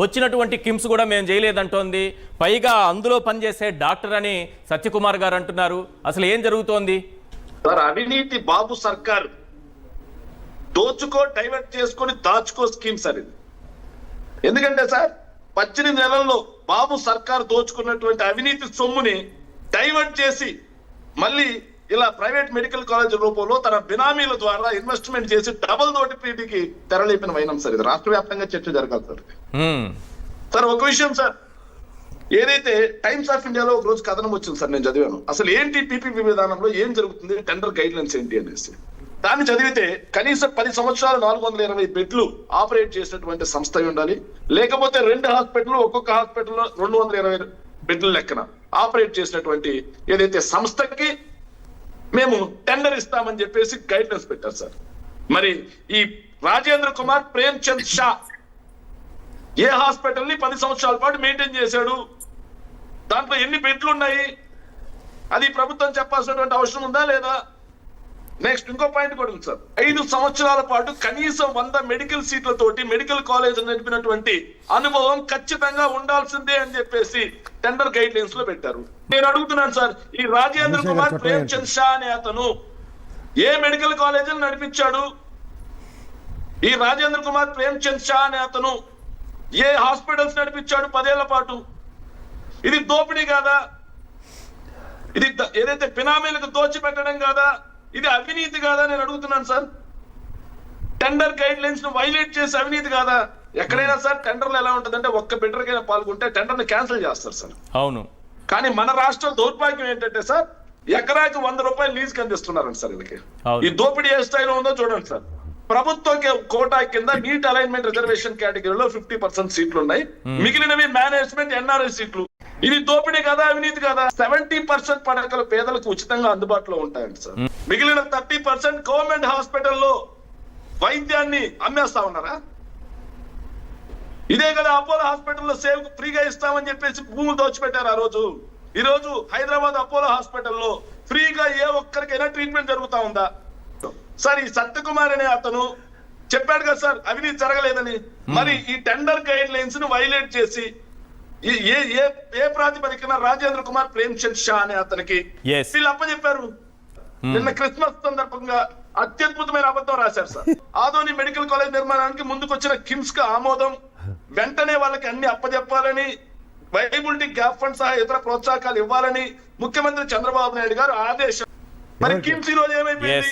వచ్చినటువంటి కిమ్స్ కూడా మేము చేయలేదంటోంది. పైగా అందులో పనిచేసే డాక్టర్ అని సత్యకుమార్ గారు అంటున్నారు. అసలు ఏం జరుగుతోంది? సార్ అవినీతి బాబు సర్కార్. దోచుకో డైవర్ట్ చేసుకొని దాచుకో స్కీమ్ సార్ ఇది ఎందుకంటే సార్ పద్దెనిమిది నెలల్లో బాబు సర్కార్ దోచుకున్నటువంటి అవినీతి సొమ్ముని డైవర్ట్ చేసి మళ్ళీ ఇలా ప్రైవేట్ మెడికల్ కాలేజ్ రూపంలో తన బినామీల ద్వారా ఇన్వెస్ట్మెంట్ చేసి డబుల్ నోటిఫిటీకి తెరలేపిన వైనం సార్. ఇది రాష్ట్ర వ్యాప్తంగా చర్చ జరగాలి సార్. సార్ ఒక విషయం సార్. ఏదైతే టైమ్స్ ఆఫ్ ఇండియాలో ఒక రోజు కథనం వచ్చింది సార్ నేను చదివాను. అసలు ఏంటి పీపీపీ విధానంలో ఏం జరుగుతుంది టెండర్ గైడ్ లైన్స్ ఏంటి అనేసి. దాన్ని చదివితే కనీసం పది సంవత్సరాలు నాలుగు వందల ఇరవై బెడ్లు ఆపరేట్ చేసినటువంటి సంస్థ ఉండాలి. లేకపోతే రెండు హాస్పిటల్ ఒక్కొక్క హాస్పిటల్లో రెండు వందల ఇరవై బెడ్ల లెక్కన ఆపరేట్ చేసినటువంటి ఏదైతే సంస్థకి మేము టెండర్ ఇస్తామని చెప్పేసి గైడ్లైన్స్ పెట్టారు సార్ మరి ఈ రాజేంద్ర కుమార్ ప్రేమ్ చంద్ షా ఏ హాస్పిటల్ని పది సంవత్సరాల పాటు మెయింటైన్ చేశాడు? దాంట్లో ఎన్ని బెడ్లు ఉన్నాయి అది ప్రభుత్వం చెప్పాల్సినటువంటి అవసరం ఉందా లేదా? నెక్స్ట్ ఇంకో పాయింట్ కూడా ఉంది సార్ ఐదు సంవత్సరాల పాటు కనీసం వంద మెడికల్ సీట్లతోటి మెడికల్ కాలేజ్ నడిపినటువంటి అనుభవం ఖచ్చితంగా ఉండాల్సిందే అని చెప్పేసి టెండర్ గైడ్ లైన్స్లో పెట్టారు. నేను అడుగుతున్నాను సార్ ఈ రాజేంద్ర కుమార్ ప్రేమ్ చంద్ షా అనే అతను ఏ మెడికల్ కాలేజీలు నడిపించాడు? ఈ రాజేంద్ర కుమార్ ప్రేమ్ చంద్ షా అనే అతను ఏ హాస్పిటల్స్ నడిపించాడు పదేళ్ళ పాటు? ఇది దోపిడీ కాదా? ఇది ఏదైతే బినామీలకు దోచి పెట్టడం కాదా? ఇది అవినీతి కాదా నేను అడుగుతున్నాను సార్? టెండర్ గైడ్ లైన్స్ను వైలేట్ చేసి అవినీతి కాదా? ఎక్కడైనా సార్ టెండర్లు ఎలా ఉంటుందంటే ఒక్క బిడ్డరికైనా పాల్గొంటే టెండర్ని క్యాన్సిల్ చేస్తారు సార్. అవును. కానీ మన రాష్ట్రం దౌర్భాగ్యం ఏంటంటే సార్ ఎకరాకి వంద రూపాయలు లీజ్ కందిస్తున్నారండి సార్ వీళ్ళకి. ఈ దోపిడీ ఏ స్థాయిలో ఉందో చూడండి సార్. ప్రభుత్వ కోటా కింద నీట్ అలైన్మెంట్ రిజర్వేషన్ కేటగిరీలో ఫిఫ్టీ పర్సెంట్ సీట్లు ఉన్నాయి మిగిలినవి మేనేజ్మెంట్ ఎన్ఆర్ఐ సీట్లు. ఇది దోపిడీ కదా అవినీతి కదా. సెవెంటీ పర్సెంట్ పడకలు పేదలకు ఉచితంగా అందుబాటులో ఉంటాయండి సార్. మిగిలిన థర్టీ పర్సెంట్ గవర్నమెంట్ హాస్పిటల్లో వైద్యాన్ని అమ్మేస్తా ఉన్నారా? ఇదే కదా అపోలో హాస్పిటల్లో సేవ్ ఫ్రీగా ఇస్తామని చెప్పేసి భూములు దోచిపెట్టారు ఆ రోజు. ఈ రోజు హైదరాబాద్ అపోలో హాస్పిటల్లో ఫ్రీగా ఏ ఒక్కరికైనా ట్రీట్మెంట్ జరుగుతా ఉందా? సార్ ఈ సత్యకుమార్ అనే అతను చెప్పాడు కదా సార్ అవినీతి జరగలేదని. మరి ఈ టెండర్ గైడ్ లైన్స్ను వైలేట్ చేసి ఏ ఏ ఏ ప్రాతిపదికన రాజేంద్ర కుమార్ ప్రేమ్చంద్ షా అనే అతనికి. వీళ్ళు అప్పచెప్పారు నిన్న క్రిస్మస్ సందర్భంగా అత్యద్భుతమైన అబద్ధం రాశారు సార్. ఆదోని మెడికల్ కాలేజ్ నిర్మాణానికి ముందుకొచ్చిన కిమ్స్కు ఆమోదం వెంటనే వాళ్ళకి అన్ని అప్పచెప్పాలని వైబిలిటీ గ్యాప్ ఫండ్ సహా ఇతర ప్రోత్సాహకాలు ఇవ్వాలని ముఖ్యమంత్రి చంద్రబాబు నాయుడు గారు ఆదేశం. మరి కిమ్స్ ఈ రోజు ఏమైపోయింది.